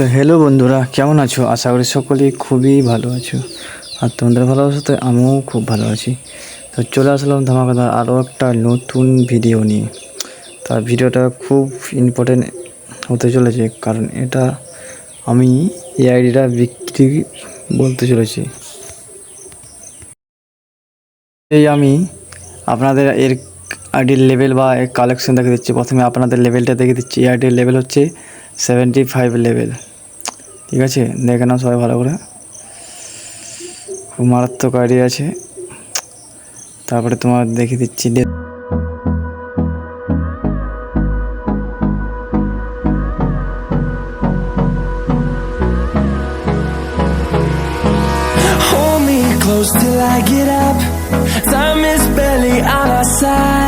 তো হ্যালো বন্ধুরা, কেমন আছো? আশা করি সকলেই খুবই ভালো আছো। আর তোমাদের ভালো আছো তো আমিও খুব ভালো আছি। তো চলে আসলাম ধামাকাদার আরও একটা নতুন ভিডিও নিয়ে। তার ভিডিওটা খুব ইম্পর্টেন্ট হতে চলেছে, কারণ এটা আমি এই আইডিটা বিক্রি বলতে চলেছি। এই আমি আপনাদের এর আইডির লেভেল বা এর কালেকশন দেখে দিচ্ছি। প্রথমে আপনাদের লেভেলটা দেখে দিচ্ছি। এই আইডির লেভেল হচ্ছে সেভেন্টি ফাইভ লেভেল ঠিক আছে? দেখে নাও সবাই ভালো করে। খুব মারাত্মক আইডিয়া আছে। তারপরে তোমার দেখে দিচ্ছি Till I get up. Time is barely on our side.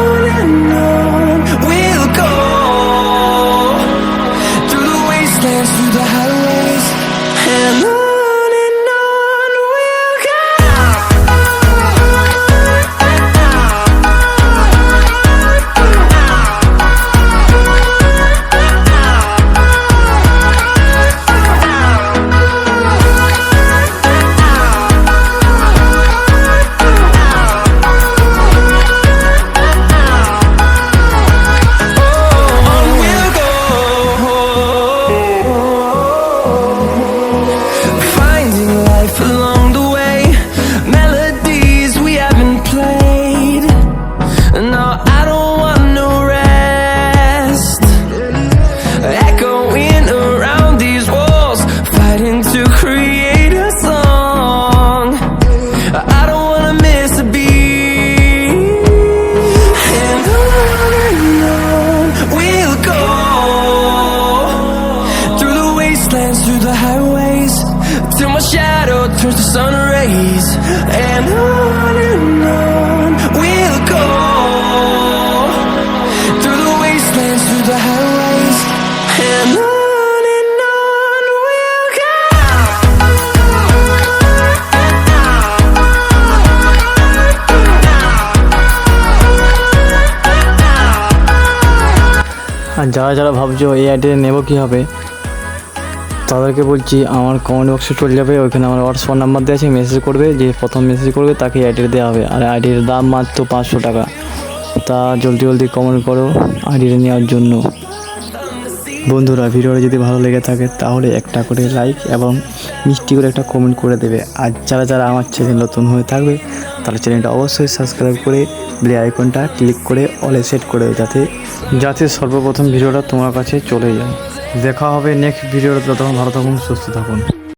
shadow turns to sun rays. And আর যারা যারা ভাবছ এই আইডিটা নেব কীভাবে তাদেরকে বলছি, আমার কমেন্ট বক্সে চলে যাবে, ওইখানে আমার হোয়াটসঅ্যাপ নাম্বার দেওয়া আছে মেসেজ করবে, যে প্রথম মেসেজ করবে, তাকে আইডিটা দেওয়া হবে। আর আইডির দাম মাত্র পাঁচশো টাকা। তা জলদি জলদি কমেন্ট করো আইডিটা নেওয়ার জন্য। বন্ধুরা, ভিডিওটা যদি ভালো লেগে থাকে তাহলে একটা করে লাইক এবং মিষ্টি করে একটা কমেন্ট করে দেবে। আর যারা যারা আমার চ্যানেল নতুন হয়ে থাকবে তারা চ্যানেলটা অবশ্যই সাবস্ক্রাইব করে বেল আইকনটা ক্লিক করে অলে সেট করে যাতে যাতে সর্বপ্রথম ভিডিওটা তোমার কাছে চলে যায়। দেখা হবে নেক্সট ভিডিওটা তখন ভালো থাকুন, সুস্থ থাকুন।